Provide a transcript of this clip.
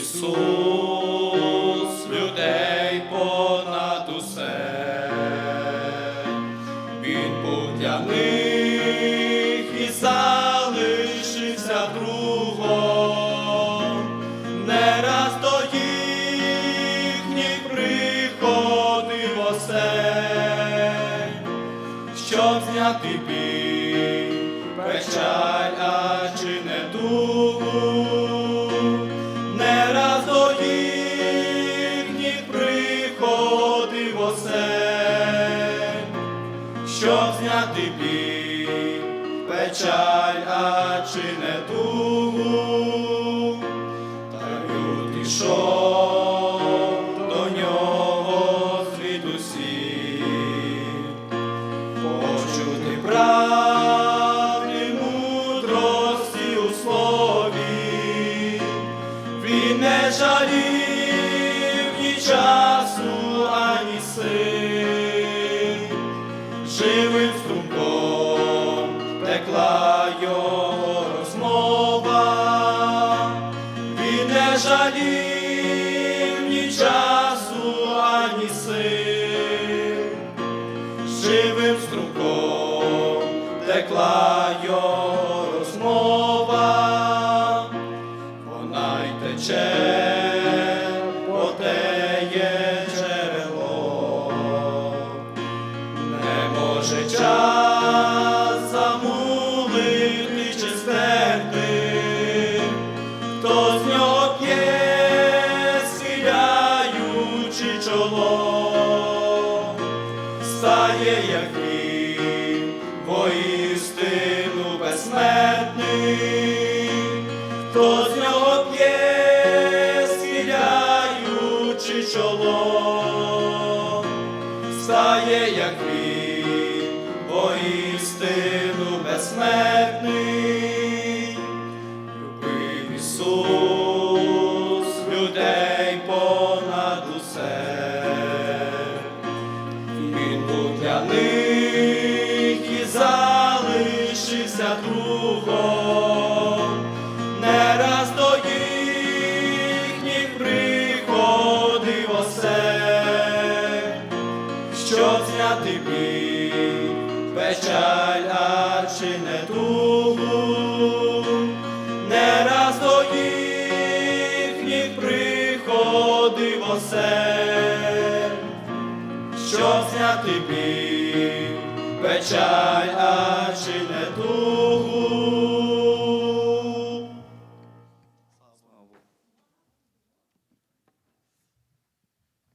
Ісус, людей понад усе, Він був для них і залишився другом, не раз до їхніх приходив осень, щоб зняти біль, печаль, щоб зняти біль, печаль, а чи не тугу, та люд ішов до нього звідусіль почути правди мудрості у слові, він не жалів ні живим струмком текла його розмова, він не жалів ні часу, ані сил. Живим струмком текла його чоло стає, як він, воістину безсмертний, хто з нього п'є, схиляючи чоло, стає, як він, воістину безсмертний, щоб зняти біль, печаль, а чи не тугу, не раз до їхніх приходив осень щоб зняти біль, печаль, а чи не ту,